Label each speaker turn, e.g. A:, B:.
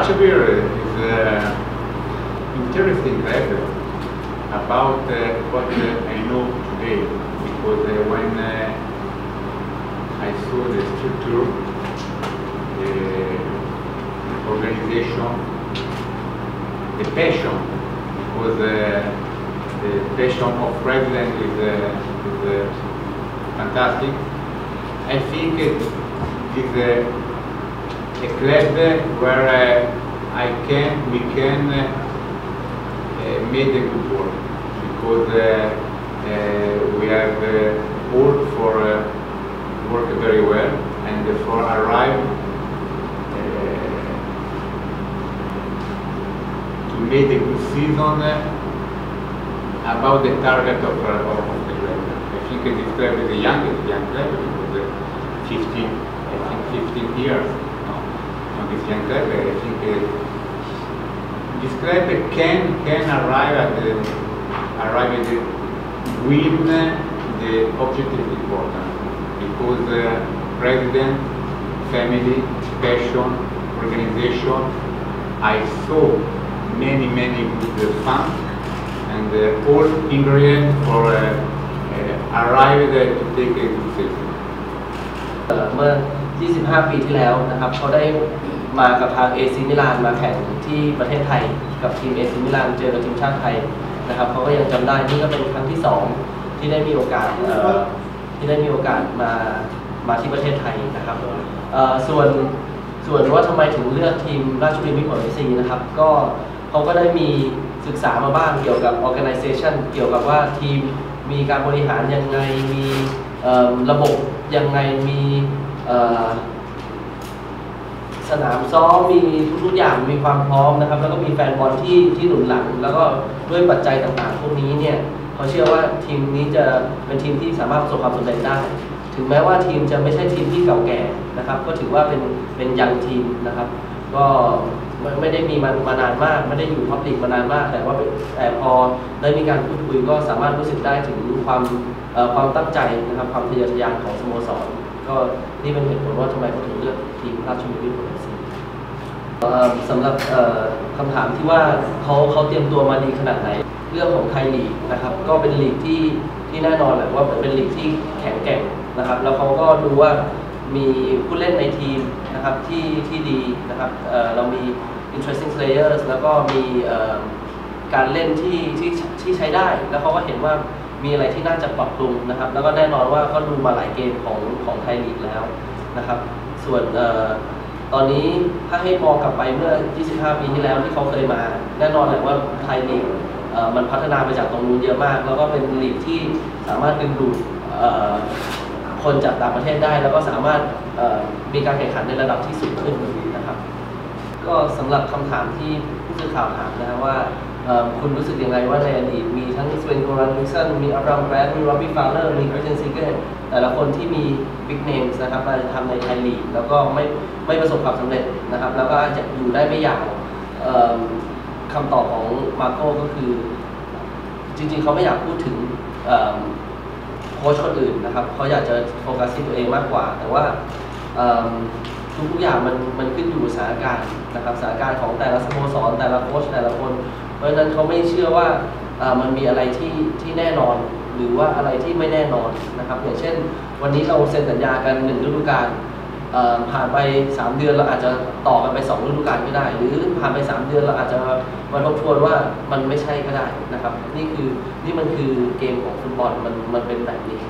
A: Rashbir is uh, interesting letter about uh, what uh, I know today because uh, when uh, I saw the structure, the organization, the passion, because the passion of president is, is fantastic. I think it is a, club where uh, I can, we can uh, uh, make a good work because we have worked for work very well and for arrive to make a good season about the target of, uh, of the club. I think this club is the youngest young club because uh, 15, I think 15 years no, on this young club. I think uh, this club can can arrive at the arrive at the win the objective important because uh, president, family, passion, organization. I saw many many good fun and uh, all ingredients for uh, uh, arrive to take a good season.
B: เอ่อเมื่อ 25 ปีที่แล้วนะครับเขาได้ มากับทางเอซิมิลานมาแข่งที่ประเทศไทย กับทีมเอซิมิลานเจอกับทีมชาติไทยนะครับเขาก็ยังจำได้นี่ก็เป็นครั้งที่ 2 ที่ได้มีโอกาสที่ได้มีโอกาสมามาที่ประเทศไทยนะครับส่วนส่วนว่าทำไมถึงเลือกทีมราชบุรีมิตรผลเอซีนะครับก็เขาก็ได้มีศึกษามาบ้างเกี่ยวกับ organization เกี่ยวกับว่าทีมมีการบริหารยังไงมีระบบยังไงมี สนามซ้อมมีทุกๆอย่างมีความพร้อมนะครับ แล้วก็มีแฟนบอลที่ที่หนุนหลัง แล้วก็ด้วยปัจจัยต่างๆ พวกนี้เนี่ยเขาเชื่อว่าทีมนี้จะเป็นทีมที่สามารถประสบความสำเร็จได้ ถึงแม้ว่าทีมจะไม่ใช่ทีมที่เก่าแก่นะครับ ก็ถือว่าเป็นเป็นยังทีมนะครับ ก็ไม่ได้มีมามานานมาก ไม่ได้อยู่ท็อปลีกมานานมาก แต่ว่าแต่พอได้มีการพูดคุยก็สามารถรู้สึกได้ถึงความความตั้งใจนะครับความทะเยอทะยานของสโมสร ก็นี่เป็นเหตุผลว่าทำไมเขาถึงเลือกทีมราชบุรีมิตรผลเอฟซีสำหรับคำถามที่ว่าเขาเขาเตรียมตัวมาดีขนาดไหน เรื่องของไทยลีกนะครับ ก็เป็นลีกที่ที่แน่นอนแหละว่าเป็นลีกที่แข็งแกร่งนะครับ แล้วเขาก็ดูว่ามีผู้เล่นในทีมนะครับที่ที่ดีนะครับเเรามี interesting players แล้วก็มีการเล่นที่ที่ที่ใช้ได้ แล้วเขาก็เห็นว่า มีอะไรที่น่าจะปรับปรุงนะครับ แล้วก็แน่นอนว่าก็ดูมาหลายเกมของของไทยลีกแล้วนะครับ ส่วนออตอนนี้ถ้าให้มองกลับไปเมื่อ 25 ปีที่แล้วที่เขาเคยมา แน่นอนแหละว่าไทยลีกมันพัฒนาไปจากตรงนู้นเยอะมาก แล้วก็เป็นลีกที่สามารถดึงดูดคนจากต่างประเทศได้ แล้วก็สามารถมีการแข่งขันในระดับที่สูงขึ้นนะครับ ก็สำหรับคำถามที่ผู้สื่อข่าวถามนะว่าเอ่อ คุณรู้สึกยังไงว่าในอดีตมีทั้งสเวนโกรันวิลสันมีอับรามแบรดมีรอบบี้ฟาวเลอร์มีคริสเตนซิเกอร์แต่ละคนที่มีบิ๊กเนมนะครับมาทำในไทยลีกแล้วก็ไม่ไม่ประสบความสำเร็จนะครับ แล้วก็อาจจะอยู่ได้ไม่ยาวเอิ่มคำตอบของมาโก้ก็คือ จริงๆ เขาไม่อยากพูดถึงโค้ชคนอื่นนะครับเขาอยากจะโฟกัสที่ตัวเองมากกว่า แต่ว่าทุกๆอย่างมันมันขึ้นอยู่สถานการณ์นะครับสถานการณ์ของแต่ละสโมสรแต่ละโค้ชแต่ละคน เพราะฉะนั้นเขาไม่เชื่อว่ามันมีอะไรที่ที่แน่นอน หรือว่าอะไรที่ไม่แน่นอนนะครับอย่างเช่น วันนี้เราเซ็นสัญญากันหนึ่งฤดูกาลผ่านไป 3 เดือนเราอาจจะต่อกันไป2ฤดูกาลก็ได้ หรือผ่านไป 3 เดือนเราอาจจะมาทบทวนว่ามันไม่ใช่ก็ได้นะครับ นี่คือนี่มันคือเกมของฟุตบอลมันมันเป็นแบบนี้